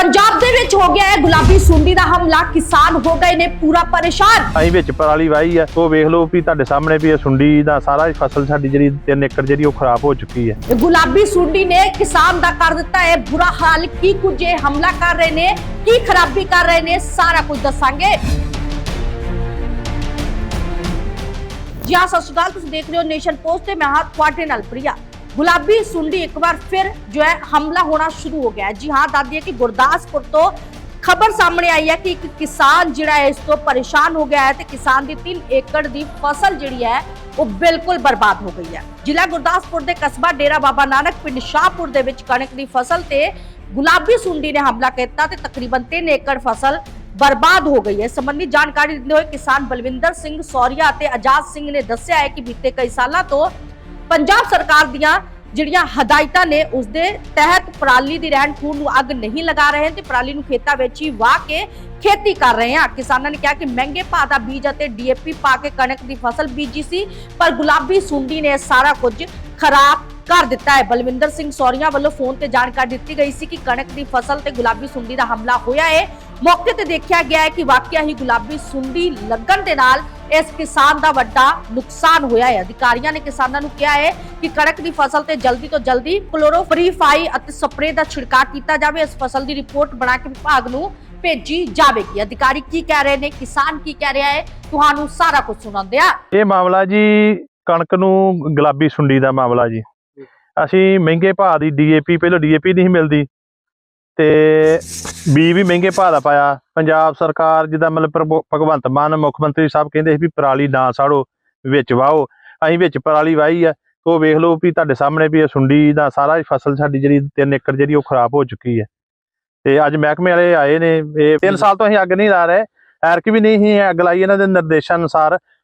ਪੰਜਾਬ ਦੇ ਵਿੱਚ ਹੋ ਗਿਆ ਹੈ ਗੁਲਾਬੀ ਸੁੰਡੀ ਦਾ ਹਮਲਾ। ਕਿਸਾਨ ਹੋ ਗਏ ਨੇ ਪੂਰਾ ਪਰੇਸ਼ਾਨ। ਅਸੀਂ ਵਿੱਚ ਪਰਾਲੀ ਵਾਹੀ ਆ। ਉਹ ਵੇਖ ਲਓ ਵੀ ਤੁਹਾਡੇ ਸਾਹਮਣੇ ਵੀ ਇਹ ਸੁੰਡੀ ਦਾ ਸਾਰਾ ਹੀ ਫਸਲ ਸਾਡੀ ਜਿਹੜੀ 3 ਏਕੜ ਜਿਹੜੀ ਉਹ ਖਰਾਬ ਹੋ ਚੁੱਕੀ ਹੈ। ਇਹ ਗੁਲਾਬੀ ਸੁੰਡੀ ਨੇ ਕਿਸਾਨ ਦਾ ਕਰ ਦਿੱਤਾ ਹੈ ਬੁਰਾ ਹਾਲ। ਕੀ ਕੁਝ ਇਹ ਹਮਲਾ ਕਰ ਰਹੇ ਨੇ? ਕੀ ਖਰਾਬੀ ਕਰ ਰਹੇ ਨੇ? ਸਾਰਾ ਕੁਝ ਦੱਸਾਂਗੇ। ਜੀ ਹਾਂ ਸਤਿ ਸ਼੍ਰੀ ਅਕਾਲ। ਤੁਸੀਂ ਦੇਖ ਰਹੇ ਹੋ ਨੇਸ਼ਨ ਪੋਸਟ ਤੇ ਮੈਂ ਹਾਂ ਤੁਹਾਡੇ ਨਾਲ ਪ੍ਰਿਆ। ਗੁਲਾਬੀ ਸੁੰਡੀ ਇੱਕ ਵਾਰ ਫਿਰ ਜੋ ਹੈ ਹਮਲਾ ਹੋਣਾ ਸ਼ੁਰੂ ਹੋ ਗਿਆ ਹੈ। ਜੀ ਹਾਂ, ਦੱਸਦੀ ਹੈ ਕਿ ਗੁਰਦਾਸਪੁਰ ਤੋਂ ਖਬਰ ਸਾਹਮਣੇ ਆਈ ਹੈ ਕਿ ਇੱਕ ਕਿਸਾਨ ਜਿਹੜਾ ਹੈ ਇਸ ਤੋਂ ਪਰੇਸ਼ਾਨ ਹੋ ਗਿਆ ਹੈ ਤੇ ਕਿਸਾਨ ਦੀ 3 ਏਕੜ ਦੀ ਫਸਲ ਜਿਹੜੀ ਹੈ ਉਹ ਬਿਲਕੁਲ ਬਰਬਾਦ ਹੋ ਗਈ ਹੈ। ਜ਼ਿਲ੍ਹਾ ਗੁਰਦਾਸਪੁਰ ਦੇ ਕਸਬਾ ਡੇਰਾ ਬਾਬਾ ਨਾਨਕ ਪਿੰਡ ਸ਼ਾਹਪੁਰ ਦੇ ਵਿੱਚ ਕਣਕ ਦੀ ਫਸਲ ਤੇ ਗੁਲਾਬੀ ਸੁੰਡੀ ਨੇ ਹਮਲਾ ਕੀਤਾ ਤੇ ਤਕਰੀਬਨ 3 ਏਕੜ ਫਸਲ ਬਰਬਾਦ ਹੋ ਗਈ ਹੈ। ਸੰਬੰਧੀ ਜਾਣਕਾਰੀ ਦਿੰਦੇ ਹੋਏ ਕਿਸਾਨ ਬਲਵਿੰਦਰ ਸਿੰਘ ਸੌਰੀਆ ਅਤੇ ਆਜ਼ਾਦ ਸਿੰਘ ਨੇ ਦੱਸਿਆ ਹੈ ਕਿ ਬੀਤੇ ਕਈ ਸਾਲਾਂ ਤੋਂ ਪੰਜਾਬ ਸਰਕਾਰ ਦੀਆਂ ਜਿਹੜੀਆਂ ਹਦਾਇਤਾਂ ਨੇ ਉਸ ਦੇ ਤਹਿਤ ਪਰਾਲੀ ਦੀ ਰਹਿਣ ਖੂਨ ਨੂੰ ਅੱਗ ਨਹੀਂ ਲਗਾ ਰਹੇ ਤੇ ਪਰਾਲੀ ਨੂੰ ਖੇਤਾਂ ਵਿੱਚ ਹੀ ਵਾਹ ਕੇ ਖੇਤੀ ਕਰ ਰਹੇ ਹਾਂ। ਕਿਸਾਨਾਂ ਨੇ ਕਿਹਾ ਕਿ ਮਹਿੰਗੇ ਭਾਅ ਦਾ ਬੀਜ ਅਤੇ ਡੀਏਪੀ ਪਾ ਕੇ ਕਣਕ ਦੀ ਫਸਲ ਬੀਜੀ ਸੀ, ਪਰ ਗੁਲਾਬੀ ਸੁੰਡੀ ਨੇ ਸਾਰਾ ਕੁਝ ਖਰਾਬ ਕਰ ਦਿੱਤਾ ਹੈ। ਬਲਵਿੰਦਰ ਸਿੰਘ ਸੌਰੀਆ ਵੱਲੋਂ ਫੋਨ ਤੇ ਜਾਣਕਾਰੀ ਦਿੱਤੀ ਗਈ ਸੀ ਕਿ ਕਣਕ ਦੀ ਫਸਲ ਤੇ ਗੁਲਾਬੀ ਸੁੰਡੀ ਦਾ ਹਮਲਾ ਹੋਇਆ ਹੈ। ਮੌਕੇ ਤੇ ਦੇਖਿਆ ਗਿਆ ਹੈ ਕਿ ਵਾਕਿਆ ਹੀ ਗੁਲਾਬੀ ਸੁੰਡੀ ਲੱਗਣ ਦੇ ਨਾਲ ਇਸ ਕਿਸਾਨ ਦਾ ਵੱਡਾ ਨੁਕਸਾਨ ਹੋਇਆ ਹੈ। ਅਧਿਕਾਰੀਆਂ ਨੇ ਕਿਸਾਨਾਂ ਨੂੰ ਕਿਹਾ ਹੈ ਕਿ ਕਣਕ ਦੀ ਫਸਲ ਤੇ ਜਲਦੀ ਤੋਂ ਜਲਦੀ ਕਲੋਰੋਫਰੀਫਾਈ ਅਤੇ ਸਪਰੇਅ ਦਾ ਛਿੜਕਾਅ ਕੀਤਾ ਜਾਵੇ। ਇਸ ਫਸਲ ਦੀ ਰਿਪੋਰਟ ਬਣਾ ਕੇ ਵਿਭਾਗ ਨੂੰ ਭੇਜੀ ਜਾਵੇਗੀ। ਅਧਿਕਾਰੀ ਕੀ ਕਹਿ ਰਹੇ ਨੇ? ਕਿਸਾਨ ਕੀ ਕਹਿ ਰਿਹਾ ਹੈ? ਤੁਹਾਨੂੰ ਸਾਰਾ ਕੁਝ ਸੁਣਾਉਂਦੇ ਆ ਇਹ ਮਾਮਲਾ ਜੀ, ਕਣਕ ਨੂੰ ਗੁਲਾਬੀ ਸੁੰਡੀ ਦਾ ਮਾਮਲਾ ਜੀ। ਅਸੀਂ ਮਹਿੰਗੇ ਭਾਅ ਦੀ ਡੀਏਪੀ, ਪਹਿਲਾਂ ਡੀਏਪੀ ਨਹੀਂ ਮਿਲਦੀ। ਤੇ ਬੀ ਵੀ ਮਹਿੰਗੇ ਭਾਅ ਦਾ ਪਾਇਆ। ਪੰਜਾਬ ਸਰਕਾਰ ਜਿਹਦਾ ਮਤਲਬ ਪ੍ਰਭੂ- ਭਗਵੰਤ ਮਾਨ, ਮੁੱਖ ਮੰਤਰੀ ਸਾਹਿਬ ਕਹਿੰਦੇ ਸੀ ਵੀ ਪਰਾਲੀ ਨਾ ਸਾੜੋ, ਵਿੱਚ ਵਾਹੋ ਅਸੀਂ ਵਿੱਚ ਪਰਾਲੀ ਵਾਹੀ ਆ। ਉਹ ਵੇਖ ਲਓ ਵੀ ਤੁਹਾਡੇ ਸਾਹਮਣੇ ਵੀ ਇਹ ਸੁੰਡੀ ਦਾ ਸਾਰਾ ਫਸਲ ਸਾਡੀ ਜਿਹੜੀ 3 ਏਕੜ ਜਿਹੜੀ ਉਹ ਖਰਾਬ ਹੋ ਚੁੱਕੀ ਹੈ। ਤੇ ਅੱਜ ਮਹਿਕਮੇ ਵਾਲੇ ਆਏ ਨੇ, ਇਹ 3 ਸਾਲ ਤੋਂ ਅਸੀਂ ਅੱਗ ਨਹੀਂ ਲਾ ਰਹੇ। ਐਰਕ ਵੀ ਨਹੀਂ ਸੀ ਅੱਗ ਲਾਈ ਇਹਨਾਂ ਦੇ ਨਿਰਦੇਸ਼ਾਂ ਅਨੁਸਾਰ।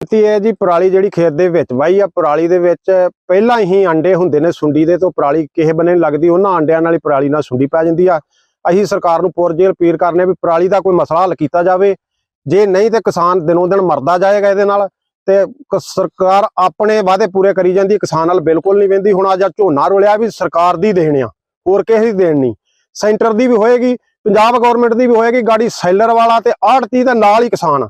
ਕੀਤੀ ਹੈ ਜੀ, ਪਰਾਲੀ ਜਿਹੜੀ ਖੇਤ ਦੇ ਵਿੱਚ ਵਾਈ ਆ, ਪਰਾਲੀ ਦੇ ਵਿੱਚ ਪਹਿਲਾਂ ਹੀ ਅੰਡੇ ਹੁੰਦੇ ਨੇ ਸੁੰਡੀ ਦੇ, ਤੋਂ ਪਰਾਲੀ ਕਿਸੇ ਬੰਨੇ ਨੀ ਲੱਗਦੀ, ਉਹਨਾਂ ਅੰਡਿਆਂ ਨਾਲ ਹੀ ਪਰਾਲੀ ਨਾਲ ਸੁੰਡੀ ਪੈ ਜਾਂਦੀ ਆ। ਅਸੀਂ ਸਰਕਾਰ ਨੂੰ ਪੁਰਜੇ ਅਪੀਲ ਕਰਨੇ ਵੀ ਪਰਾਲੀ ਦਾ ਕੋਈ ਮਸਲਾ ਹੱਲ ਕੀਤਾ ਜਾਵੇ। ਜੇ ਨਹੀਂ ਤੇ ਕਿਸਾਨ ਦਿਨੋਂ ਦਿਨ ਮਰਦਾ ਜਾਏਗਾ ਇਹਦੇ ਨਾਲ, ਤੇ ਸਰਕਾਰ ਆਪਣੇ ਵਾਅਦੇ ਪੂਰੇ ਕਰੀ ਜਾਂਦੀ ਕਿਸਾਨ ਨਾਲ ਬਿਲਕੁਲ ਨਹੀਂ ਵੰਦੀ ਹੁਣ ਅੱਜ ਝੋਨਾ ਰੋਲਿਆ ਵੀ ਸਰਕਾਰ ਦੀ ਦੇਣ ਆ, ਹੋਰ ਕਿਸੇ ਦੀ ਦੇਣ ਨਹੀਂ। ਸੈਂਟਰ ਦੀ ਵੀ ਹੋਏਗੀ, ਪੰਜਾਬ ਗਵਰਨਮੈਂਟ ਦੀ ਵੀ ਹੋਏਗੀ, ਗਾੜੀ ਸੈਲਰ ਵਾਲਾ ਤੇ ਆੜਤੀ ਦਾ ਨਾਲ ਹੀ ਕਿਸਾਨ।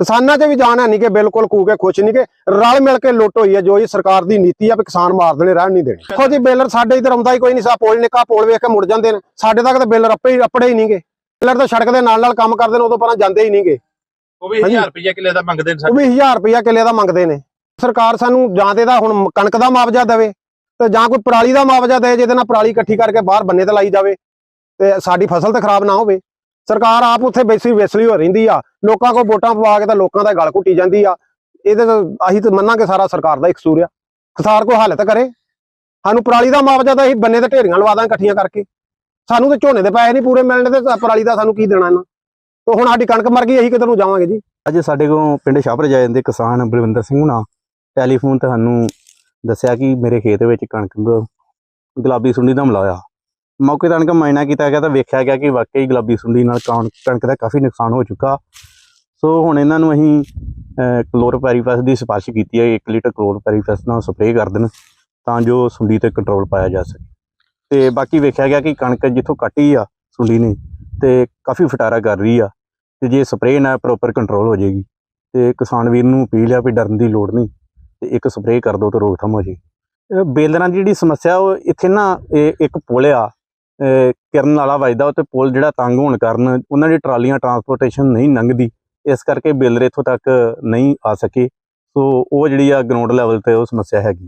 ਕਿਸਾਨਾਂ 'ਚ ਵੀ ਜਾਣ ਹੈ ਨਹੀਂ ਕਿ ਬਿਲਕੁਲ ਕੂ ਕੇ ਖੁਸ਼ ਨਹੀਂ ਕਿ ਰਲ ਮਿਲ ਕੇ ਲੁੱਟ ਹੋਈ ਹੈ ਜੋ ਇਹ ਸਰਕਾਰ ਦੀ ਨੀਤੀ ਆ ਵੀ ਕਿਸਾਨ ਮਾਰ ਦੇਣੇ ਰਹਿਣ ਨਹੀਂ ਦੇਣੇ। ਦੇਖੋ ਜੀ ਬੇਲਰ ਸਾਡੇ ਇਧਰ ਆਉਂਦਾ ਹੀ ਕੋਈ ਨਹੀਂ ਸਾ ਪੋਲ ਨਿੱਕਾ ਪੋਲ ਵੇਖ ਕੇ ਮੁੜ ਜਾਂਦੇ ਨੇ। ਸਾਡੇ ਤੱਕ ਤਾਂ ਬੇਲਰ ਅੱਪੇ ਹੀ ਅੱਪੜੇ ਹੀ ਨਹੀਂਗੇ। ਬੇਲਰ ਤਾਂ ਸੜਕ ਦੇ ਨਾਲ ਨਾਲ ਕੰਮ ਕਰਦੇ ਨੇ ਉਦੋਂ ਪਰਾਂ ਜਾਂਦੇ ਹੀ ਨਹੀਂਗੇ। ਉਹ ਵੀ ਹਾਂਜੀ। 1000 ਰੁਪਏ ਕਿੱਲੇ ਦਾ ਮੰਗਦੇ ਨੇ ਉਹ ਵੀ 1000 ਰੁਪਇਆ ਕਿੱਲੇ ਦਾ ਮੰਗਦੇ ਨੇ। ਸਰਕਾਰ ਸਾਨੂੰ ਜਾਂ ਤੇ ਦਾ ਹੁਣ ਕਣਕ ਦਾ ਮੁਆਵਜ਼ਾ ਦੇਵੇ ਤੇ ਜਾਂ ਕੋਈ ਪਰਾਲੀ ਦਾ ਮੁਆਵਜ਼ਾ ਦੇ ਜਿਹਦੇ ਨਾਲ ਪਰਾਲੀ ਇਕੱਠੀ ਕਰਕੇ ਬਾਹਰ ਬੰਨੇ ਤੇ ਲਾਈ ਜਾਵੇ ਤੇ ਸਾਡੀ ਫਸਲ ਤੇ ਖਰਾਬ ਨਾ ਹੋਵੇ। ਸਰਕਾਰ ਆਪ ਉੱਥੇ ਬੇਸੀ ਵੇਸਲੀ ਹੋ ਰਹਿੰਦੀ ਆ। ਲੋਕਾਂ ਕੋਲ ਵੋਟਾਂ ਪਵਾ ਕੇ ਤਾਂ ਲੋਕਾਂ ਦਾ ਗਲ ਘੁੱਟੀ ਜਾਂਦੀ ਆ। ਇਹਦੇ ਤਾਂ ਅਸੀਂ ਤਾਂ ਮੰਨਾਂਗੇ ਸਾਰਾ ਸਰਕਾਰ ਦਾ ਇੱਕ ਕਸੂਰ ਆ। ਕਿਸਾਨ ਕੋਈ ਹੱਲ ਕਰੇ। ਸਾਨੂੰ ਪਰਾਲੀ ਦਾ ਮੁਆਵਜ਼ਾ ਤਾਂ ਅਸੀਂ ਬੰਨੇ ਤੇ ਢੇਰੀਆਂ ਲਵਾ ਦਾਂ ਇਕੱਠੀਆਂ ਕਰਕੇ। ਸਾਨੂੰ ਤੇ ਝੋਨੇ ਦੇ ਪੈਸੇ ਨਹੀਂ ਪੂਰੇ ਮਿਲਣੇ ਤੇ ਪਰਾਲੀ ਦਾ ਸਾਨੂੰ ਕੀ ਦੇਣਾ ਇਹਨਾਂ? ਤੇ ਹੁਣ ਸਾਡੀ ਕਣਕ ਮਰ ਗਈ, ਅਸੀਂ ਕਿੱਧਰ ਨੂੰ ਜਾਵਾਂਗੇ ਜੀ? ਅੱਜ ਸਾਡੇ ਕੋਲ ਪਿੰਡ ਸ਼ਾਹਪੁਰ ਜਾਏ ਦੇ ਕਿਸਾਨ ਬਲਵਿੰਦਰ ਸਿੰਘ ਹੁਣਾ। ਟੈਲੀਫੋਨ ਤੇ ਸਾਨੂੰ ਦੱਸਿਆ ਕਿ ਮੇਰੇ ਖੇਤ ਵਿੱਚ ਕਣਕ ਗੁਲਾਬੀ ਸੁੰਡੀ ਦਾ ਹਮਲਾ ਹੋਇਆ ਮੌਕੇ ਤਾਂ ਆਣ ਕੇ ਮਾਇਨਾ ਕੀਤਾ ਗਿਆ ਤਾਂ ਵੇਖਿਆ ਗਿਆ ਕਿ ਵਾਕਈ ਗੁਲਾਬੀ ਸੁੰਡੀ ਨਾਲ ਕਣ- ਕਣਕ ਦਾ ਕਾਫੀ ਨੁਕਸਾਨ ਹੋ ਚੁੱਕਾ। ਸੋ ਹੁਣ ਇਹਨਾਂ ਨੂੰ ਅਸੀਂ ਕਲੋਰੋਪੈਰੀਫਾਸ ਦੀ ਸਿਫਾਰਿਸ਼ ਕੀਤੀ ਹੈ 1 ਲੀਟਰ ਕਲੋਰੋਪੈਰੀਫਾਸ ਨਾਲ ਸਪਰੇਅ ਕਰ ਦੇਣ ਤਾਂ ਜੋ ਸੁੰਡੀ ਤੇ ਕੰਟਰੋਲ ਪਾਇਆ ਜਾ ਸਕੇ। ਤੇ ਬਾਕੀ ਵੇਖਿਆ ਗਿਆ ਕਿ ਕਣਕ ਜਿੱਥੋਂ ਕੱਟੀ ਆ ਸੁੰਡੀ ਨੇ ਤੇ ਕਾਫੀ ਫਟਾਰਾ ਕਰ ਰਹੀ ਆ ਤੇ ਜੇ ਸਪਰੇਅ ਨਾਲ ਪ੍ਰੋਪਰ ਕੰਟਰੋਲ ਹੋ ਜਾਏਗੀ ਤੇ ਕਿਸਾਨ ਵੀਰ ਨੂੰ ਅਪੀਲ ਆ ਵੀ ਡਰਨ ਦੀ ਲੋੜ ਨਹੀਂ ਤੇ ਇੱਕ ਸਪਰੇਅ ਕਰ ਦੋ ਤੇ ਰੋਕਥਾਮ ਹੋ ਜਾਏਗੀ ਬੇਲਰਾਂ ਦੀ ਜਿਹੜੀ ਸਮੱਸਿਆ ਉਹ ਇੱਥੇ ਨਾ ਇਹ ਇੱਕ ਪੁਲ ਆ ਕਿਰਨ ਵਾਲਾ ਵੱਜਦਾ ਉਹ ਤੇ ਪੁਲ ਜਿਹੜਾ ਤੰਗ ਹੋਣ ਕਾਰਨ ਉਹਨਾਂ ਦੀ ਟਰਾਲੀਆਂ ਟਰਾਂਸਪੋਰਟੇਸ਼ਨ ਨਹੀਂ ਲੰਘਦੀ, ਇਸ ਕਰਕੇ ਬੇਲਰ ਇੱਥੋਂ ਤੱਕ ਨਹੀਂ ਆ ਸਕੇ। ਸੋ ਉਹ ਜਿਹੜੀ ਆ ਗਰਾਊਂਡ ਲੈਵਲ ਤੇ ਉਹ ਸਮੱਸਿਆ ਹੈਗੀ।